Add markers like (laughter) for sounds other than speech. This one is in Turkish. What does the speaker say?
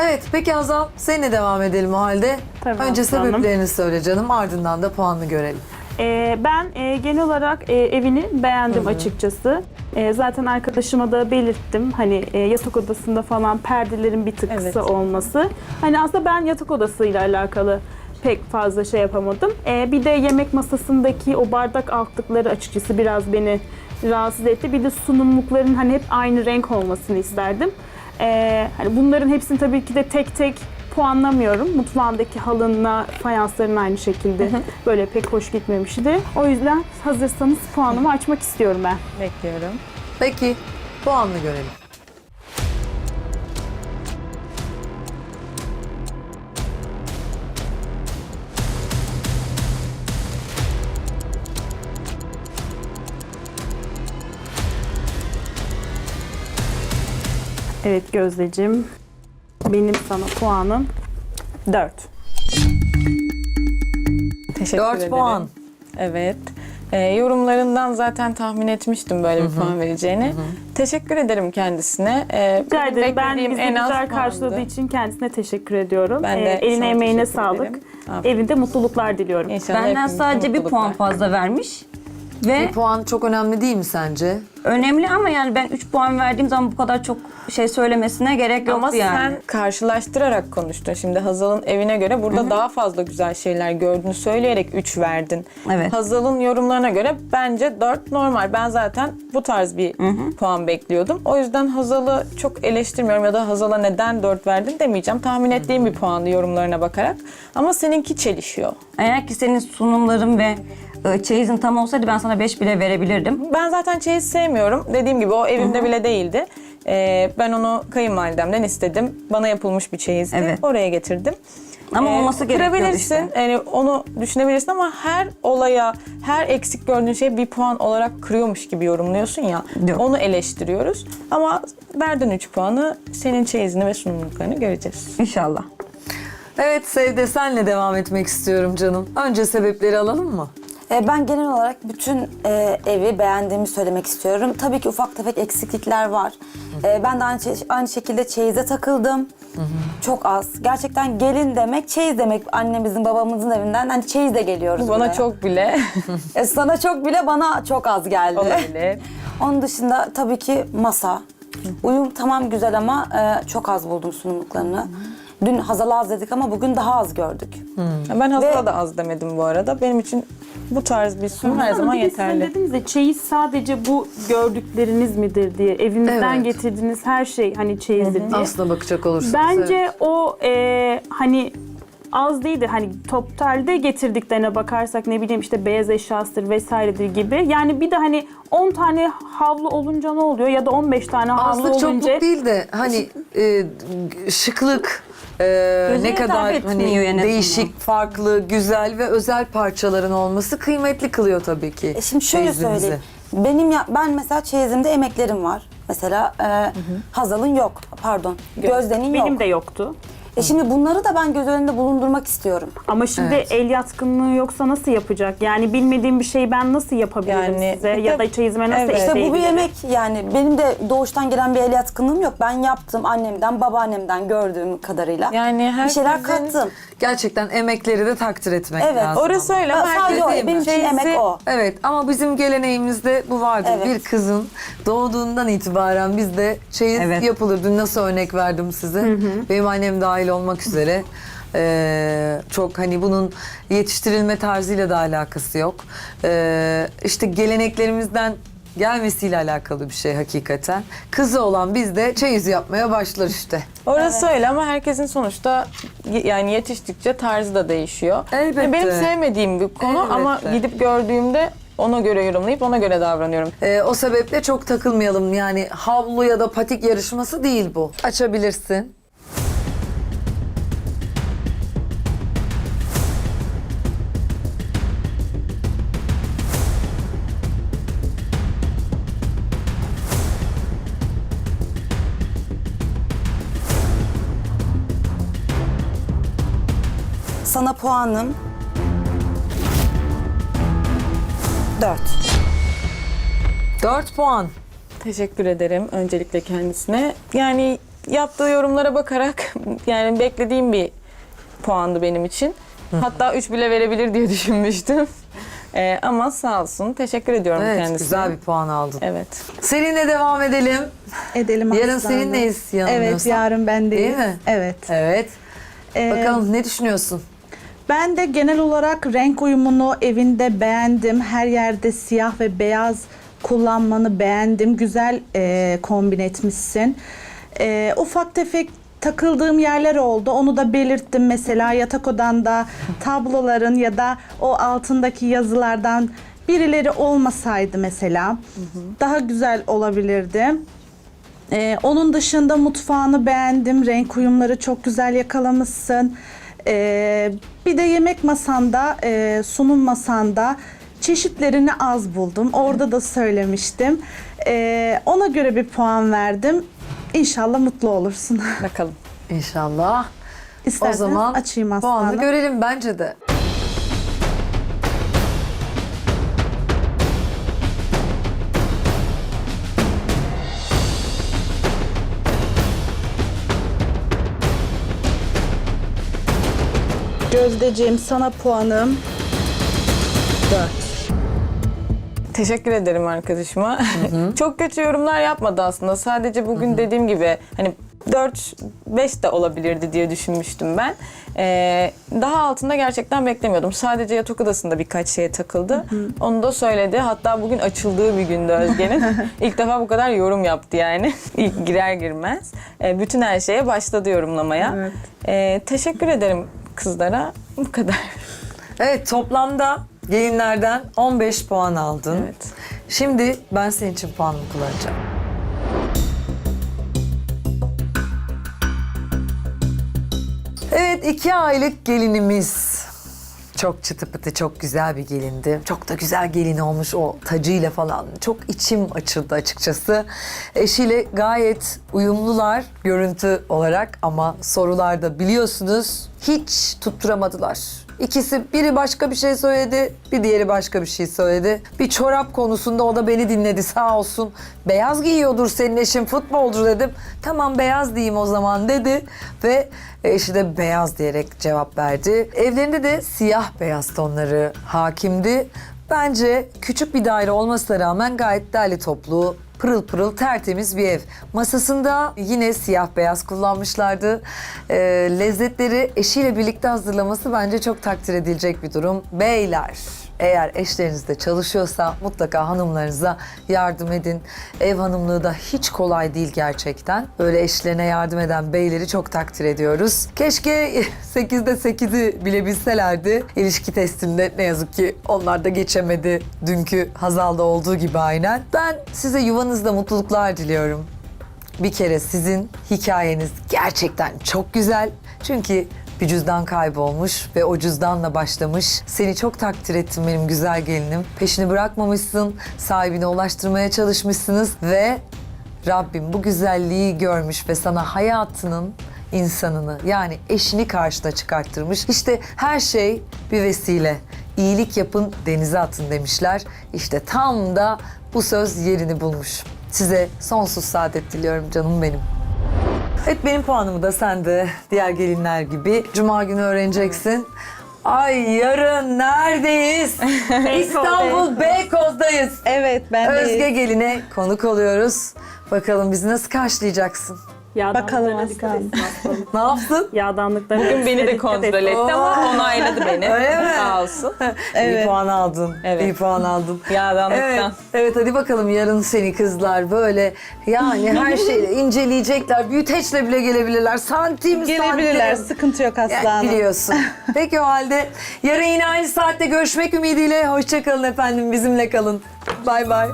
Evet peki Hazal seninle devam edelim o halde. Tabii Önce Aslı Hanım. sebeplerini söyle canım ardından da puanını görelim. Ee, ben e, genel olarak e, evini beğendim açıkçası. E, zaten arkadaşıma da belirttim. Hani e, yatak odasında falan perdelerin bir tık Evet. kısa olması. Hani aslında ben yatak odasıyla alakalı pek fazla şey yapamadım. E, bir de yemek masasındaki o bardak altlıkları açıkçası biraz beni rahatsız etti. Bir de sunumlukların hani hep aynı renk olmasını isterdim. E, hani bunların hepsini tabii ki de tek tek puanlamıyorum. Mutfağındaki halınla fayansların aynı şekilde böyle pek hoş gitmemişti. O yüzden hazırsanız puanımı açmak istiyorum ben. Bekliyorum. Peki puanını görelim. Evet Gözdeciğim. Benim sana puanım 4. Teşekkür 4 ederim. puan. Evet. Ee, yorumlarından zaten tahmin etmiştim böyle bir puan vereceğini. Teşekkür ederim kendisine. Ee, Rica ederim. Ben beklediğim bizi en az güzel puandı. karşıladığı için kendisine teşekkür ediyorum. Ben de Ee, eline emeğine teşekkür sağlık. ederim. Afiyet Evinde mutluluklar diliyorum. İnşallah Benden hepimize sadece bir puan fazla vermiş. Ve Bir puan çok önemli değil mi sence? Önemli ama yani ben 3 puan verdiğim zaman bu kadar çok şey söylemesine gerek yoktu Ama yani. sen karşılaştırarak konuştun. Şimdi Hazal'ın evine göre burada daha fazla güzel şeyler gördüğünü söyleyerek 3 verdin. Evet. Hazal'ın yorumlarına göre bence 4 normal. Ben zaten bu tarz bir puan bekliyordum. O yüzden Hazal'ı çok eleştirmiyorum ya da Hazal'a neden 4 verdin demeyeceğim. Tahmin ettiğim bir puandı yorumlarına bakarak. Ama seninki çelişiyor. Eğer ki senin sunumların ve e, çeyizin tam olsaydı ben sana 5 bile verebilirdim. Ben zaten çeyiz sevmiyorum. Dediğim gibi o evimde bile değildi. Ee, ben onu kayınvalidemden istedim. Bana yapılmış bir çeyizdi. Evet. Oraya getirdim. Ama Ee, olması gerekiyor kırabilirsin. işte. Yani onu düşünebilirsin ama her olaya, her eksik gördüğün şeye bir puan olarak kırıyormuş gibi yorumluyorsun ya. Yok. Onu eleştiriyoruz. Ama verdin 3 puanı. Senin çeyizini ve sunumluklarını göreceğiz. İnşallah. Evet Sevde senle devam etmek istiyorum canım. Önce sebepleri alalım mı? E, Ben genel olarak bütün e, evi beğendiğimi söylemek istiyorum. Tabii ki ufak tefek eksiklikler var. E, ben de aynı, aynı şekilde çeyize takıldım. Çok az. Gerçekten gelin demek, çeyiz demek annemizin, babamızın evinden. Hani çeyizle geliyoruz Bana buraya. çok bile (laughs) E, sana çok bile bana çok az geldi. olabilir. (laughs) Onun dışında tabii ki masa. Uyum tamam güzel ama e, çok az buldum sunumluklarını. Dün Hazal'ı az dedik ama bugün daha az gördük. Ben Hazal'a Ve- da az demedim bu arada. Benim için bu tarz bir sunum her Ama zaman de sizin yeterli. dediniz ya çeyiz sadece bu gördükleriniz midir diye. Evinizden Evet. getirdiğiniz her şey hani çeyizdir diye. Aslına bakacak olursanız. Bence evet. o e, hani az değildi. Hani totalde getirdiklerine bakarsak ne bileyim işte beyaz eşyasıdır vesairedir gibi. Yani bir de hani 10 tane havlu olunca ne oluyor ya da 15 tane havlu Azlık olunca çokluk değil de hani e, şıklık e, ne hitap kadar hani değişik, farklı, güzel ve özel parçaların olması kıymetli kılıyor tabii ki. E şimdi şöyle çeyizinizi. söyleyeyim. Benim ya, ben mesela çeyizimde emeklerim var. Mesela e, Hazal'ın yok. Pardon. Gözde'nin yok. benim de yoktu. E şimdi bunları da ben göz önünde bulundurmak istiyorum. Ama şimdi Evet. el yatkınlığı yoksa nasıl yapacak? Yani bilmediğim bir şeyi ben nasıl yapabilirim Yani size? Ya da çeyizime nasıl Evet. İşte bu bir ekleyebilirim? yemek yani benim de doğuştan gelen bir el yatkınlığım yok. Ben yaptım annemden, babaannemden gördüğüm kadarıyla. Yani bir şeyler herkesin- kattım. Gerçekten emekleri de takdir etmek Evet. lazım. Orası ama. öyle ama Sadece herkes o, benim için emek o. Evet ama bizim geleneğimizde bu vardır. Evet. Bir kızın doğduğundan itibaren bizde çeyiz Evet. yapılır. Dün nasıl örnek verdim size? Benim annem dahil olmak üzere. Ee, çok hani bunun yetiştirilme tarzıyla da alakası yok. Ee, işte geleneklerimizden gelmesiyle alakalı bir şey hakikaten. Kızı olan biz de çeyiz yapmaya başlar işte. Orası öyle ama herkesin sonuçta yani yetiştikçe tarzı da değişiyor. Elbette. Yani Benim sevmediğim bir konu ama Elbette. gidip gördüğümde ona göre yorumlayıp ona göre davranıyorum. Ee, o sebeple çok takılmayalım. Yani havlu ya da patik yarışması değil bu. Açabilirsin. Sana puanım 4. 4 puan. Teşekkür ederim öncelikle kendisine. Yani yaptığı yorumlara bakarak (laughs) yani beklediğim bir puandı benim için. Hatta 3 bile verebilir diye (laughs) düşünmüştüm. Ee, ama sağ olsun. Teşekkür ediyorum Evet kendisine. güzel bir puan aldın. Evet. Seninle devam edelim. Edelim Yarın Aslı Hanım. seninleyiz yanılmıyorsam. Evet yarın bendeyiz. Değil mi? Evet. Evet. Ee, Bakalım ne düşünüyorsun? Ben de genel olarak renk uyumunu evinde beğendim. Her yerde siyah ve beyaz kullanmanı beğendim. Güzel e, kombin etmişsin. E, ufak tefek takıldığım yerler oldu. Onu da belirttim mesela yatak odanda (laughs) tabloların ya da o altındaki yazılardan birileri olmasaydı mesela daha güzel olabilirdi. Ee, onun dışında mutfağını beğendim. Renk uyumları çok güzel yakalamışsın. Ee, bir de yemek masanda, e, sunum masanda çeşitlerini az buldum. Orada da söylemiştim. Ee, ona göre bir puan verdim. İnşallah mutlu olursun. (laughs) Bakalım. İnşallah. O İsterseniz zaman açayım Aslı puanı görelim bence de. Gözdeciğim sana puanım 4. Teşekkür ederim arkadaşıma. (laughs) Çok kötü yorumlar yapmadı aslında. Sadece bugün dediğim gibi hani 4-5 de olabilirdi diye düşünmüştüm ben. Ee, daha altında gerçekten beklemiyordum. Sadece yatak odasında birkaç şeye takıldı. Onu da söyledi. Hatta bugün açıldığı bir gündü Özge'nin. (laughs) İlk defa bu kadar yorum yaptı yani. (laughs) İlk girer girmez. Ee, bütün her şeye başladı yorumlamaya. Ee, teşekkür ederim kızlara. Bu kadar. Evet toplamda gelinlerden 15 puan aldın. Evet. Şimdi ben senin için puanımı kullanacağım. Evet iki aylık gelinimiz. Çok çıtı pıtı, çok güzel bir gelindi. Çok da güzel gelin olmuş o tacıyla falan. Çok içim açıldı açıkçası. Eşiyle gayet uyumlular görüntü olarak ama sorularda biliyorsunuz hiç tutturamadılar. İkisi biri başka bir şey söyledi, bir diğeri başka bir şey söyledi. Bir çorap konusunda o da beni dinledi sağ olsun. Beyaz giyiyordur senin eşin futbolcu dedim. Tamam beyaz diyeyim o zaman dedi ve eşi de beyaz diyerek cevap verdi. Evlerinde de siyah beyaz tonları hakimdi. Bence küçük bir daire olmasına rağmen gayet derli toplu, pırıl pırıl tertemiz bir ev. Masasında yine siyah beyaz kullanmışlardı. Ee, lezzetleri eşiyle birlikte hazırlaması bence çok takdir edilecek bir durum. Beyler eğer eşleriniz de çalışıyorsa mutlaka hanımlarınıza yardım edin. Ev hanımlığı da hiç kolay değil gerçekten. Böyle eşlerine yardım eden beyleri çok takdir ediyoruz. Keşke (laughs) 8'de 8'i bilebilselerdi. İlişki testinde ne yazık ki onlar da geçemedi. Dünkü Hazal'da olduğu gibi aynen. Ben size yuvanızda mutluluklar diliyorum. Bir kere sizin hikayeniz gerçekten çok güzel. Çünkü bir cüzdan kaybolmuş ve o cüzdanla başlamış. Seni çok takdir ettim benim güzel gelinim. Peşini bırakmamışsın, sahibine ulaştırmaya çalışmışsınız ve Rabbim bu güzelliği görmüş ve sana hayatının insanını yani eşini karşına çıkarttırmış. İşte her şey bir vesile. İyilik yapın denize atın demişler. İşte tam da bu söz yerini bulmuş. Size sonsuz saadet diliyorum canım benim. Evet benim puanımı da sen de diğer gelinler gibi Cuma günü öğreneceksin. Ay yarın neredeyiz? (laughs) İstanbul Beykoz'dayız. Evet ben Özge geline konuk oluyoruz. Bakalım bizi nasıl karşılayacaksın? Yağdanlıklarına Bakalım dikkat Aslı etsin aslanım. (laughs) Ne yaptın? Yağdanlıklarına Bugün beni de dikkat kontrol etsin. etti ama onayladı beni. (laughs) Öyle mi? Sağ olsun. İyi puan aldın. Evet. İyi puan aldın. Yağdanlıktan. Evet, evet hadi bakalım yarın seni kızlar böyle yani her (laughs) şeyi inceleyecekler. Büyüteçle bile gelebilirler. Santim Gelebilirler. santim. Sıkıntı yok Yani biliyorsun. Peki o halde yarın yine aynı saatte görüşmek ümidiyle. Hoşçakalın efendim bizimle kalın. Bay bay.